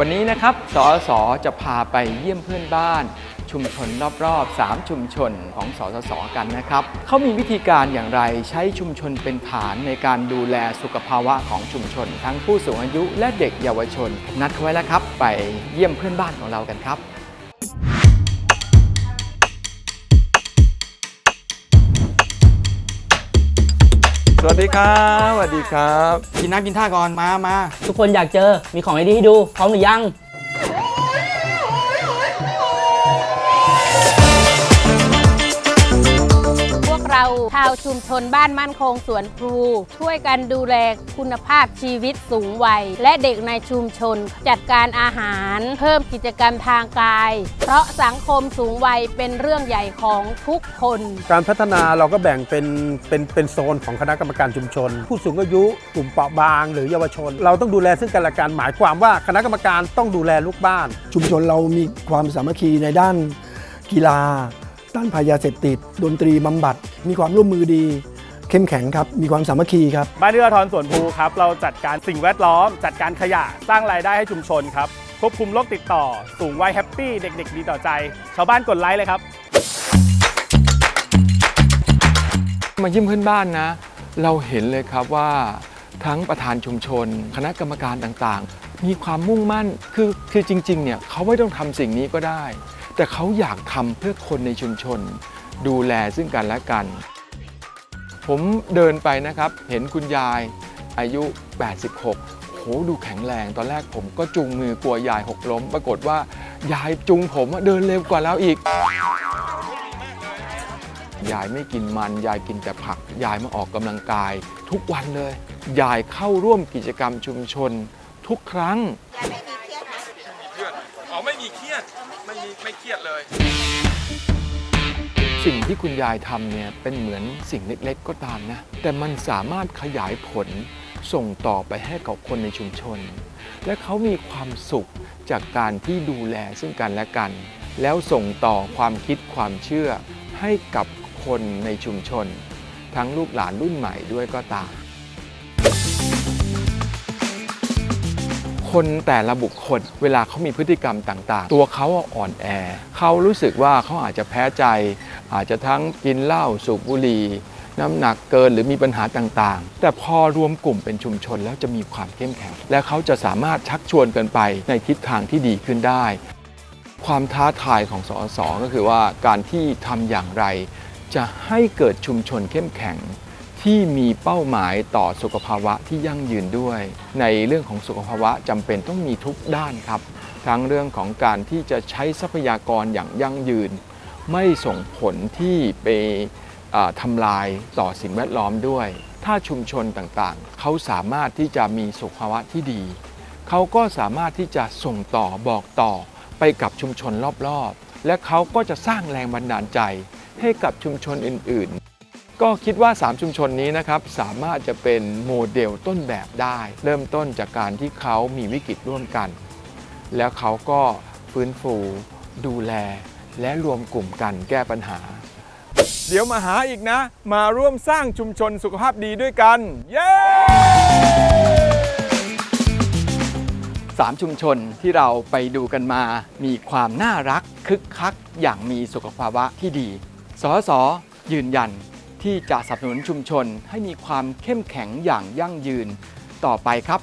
วันนี้นะครับสอสอจะพาไปเยี่ยมเพื่อนบ้าน ชุมชนรอบๆ 3 ชุมชนของสสสกันนะครับเขามีวิธีการอย่างไรใช้ชุมชนเป็นฐานในการดูแลสุขภาวะของชุมชน ทั้งผู้สูงอายุและเด็กเยาวชนนัดเขาไว้แล้วครับ ไปเยี่ยมเพื่อนบ้านของเรากันครับ สวัสดีครับสวัสดีครับ กินน้ำกินท่าก่อนมามาทุกคนอยากเจอมีของดีๆให้ดู พร้อมหรือยังาชาวชุมชนบ้านมั่นคงสวนพลูช่วยกันดูแลคุณภาพชีวิตสูงวัย และเด็กในชุมชน จัดการอาหาร เพิ่มกิจกรรมทางกาย เพราะสังคมสูงวัยเป็นเรื่องใหญ่ของทุกคน การพัฒนาเราก็แบ่งเป็นเป็นเป็นโซนของคณะกรรมการชุมชน ผู้สูงอายุกลุ่มเปราะบาง หรือเยาวชน เราต้องดูแลซึ่งกันและกันหมายความว่าคณะกรรมการต้องดูแลลูกบ้าน ชุมชนเรามีความสามัคคีในด้านกีฬาด้านพายาเสพติด ดนตรีบำบัด มีความร่วมมือดีเข้มแข็งครับ มีความสามัคคีครับ บ้านเอื้ออาทรสวนภูครับ เราจัดการสิ่งแวดล้อม จัดการขยะ สร้างรายได้ให้ชุมชนครับ ควบคุมโรคติดต่อ สูงวัยแฮปปี้ เด็กๆ ดีต่อใจ ชาวบ้านกดไลค์เลยครับ มาเยี่ยมเพื่อนบ้านนะ เราเห็นเลยครับว่าทั้งประธานชุมชน คณะกรรมการต่างๆ มีความมุ่งมั่น คือคือจริงๆ เนี่ยเขาไม่ต้องทำสิ่งนี้ก็ได้ แต่เขาอยากทำเพื่อคนในชุมชน ดูแลซึ่งกันและกัน ผมเดินไปนะครับ เห็นคุณยายอายุ 86โหดูแข็งแรง ตอนแรกผมก็จูงมือกลัวยายหกล้ม ปรากฏว่ายายจูงผมอะเดินเร็วกว่าแล้วอีก ยายไม่กินมัน ยายกินแต่ผัก ยายมาออกกำลังกาย ทุกวันเลย ยายเข้าร่วมกิจกรรมชุมชน ทุกครั้งอ๋อไม่มีเครียด ไม่มีไม่เครียดเลย สิ่งที่คุณยายทำเนี่ยเป็นเหมือนสิ่งเล็กๆ ก็ตามนะ แต่มันสามารถขยายผลส่งต่อไปให้กับคนในชุมชน และเขามีความสุขจากการที่ดูแลซึ่งกันและกัน แล้วส่งต่อความคิดความเชื่อให้กับคนในชุมชน ทั้งลูกหลานรุ่นใหม่ด้วยก็ตาม คนแต่ละบุคคล เวลาเขามีพฤติกรรมต่างๆ ตัวเขาอ่อนแอ เขารู้สึกว่าเขาอาจจะแพ้ใจ อาจจะทั้งกินเหล้าสูบบุหรี่น้ำหนักเกินหรือมีปัญหาต่างๆ แต่พอรวมกลุ่มเป็นชุมชนแล้วจะมีความเข้มแข็ง และเขาจะสามารถชักชวนกันไปในทิศทางที่ดีขึ้นได้ ความท้าทายของสอสอก็คือว่าการที่ทำอย่างไร จะให้เกิดชุมชนเข้มแข็ง ที่มีเป้าหมายต่อสุขภาวะที่ยั่งยืนด้วย ในเรื่องของสุขภาวะจำเป็นต้องมีทุกด้านครับ ทั้งเรื่องของการที่จะใช้ทรัพยากรอย่างยั่งยืน ไม่ส่งผลที่ไปอ่าทำลายต่อสิ่งแวดล้อมด้วย ถ้าชุมชนต่างๆ เขาสามารถที่จะมีสุขภาวะที่ดี เขาก็สามารถที่จะส่งต่อบอกต่อไปกับชุมชนรอบๆ และเขาก็จะสร้างแรงบันดาลใจให้กับชุมชนอื่นๆ ก็คิดว่า 3 ชุมชนนี้นะครับสามารถจะเป็นโมเดลต้นแบบได้ เริ่มต้นจากการที่เขามีวิกฤตร่วมกัน แล้วเขาก็ฟื้นฟูดูแล และรวมกลุ่มกันแก้ปัญหา เดี๋ยวมาหาอีกนะ มาร่วมสร้างชุมชนสุขภาพดีด้วยกัน เย้ สามชุมชนที่เราไปดูกันมา มีความน่ารักคึกคักอย่างมีสุขภาวะที่ดี สสยืนยัน ที่จะสนับสนุนชุมชนให้มีความเข้มแข็งอย่างยั่งยืนต่อไปครับ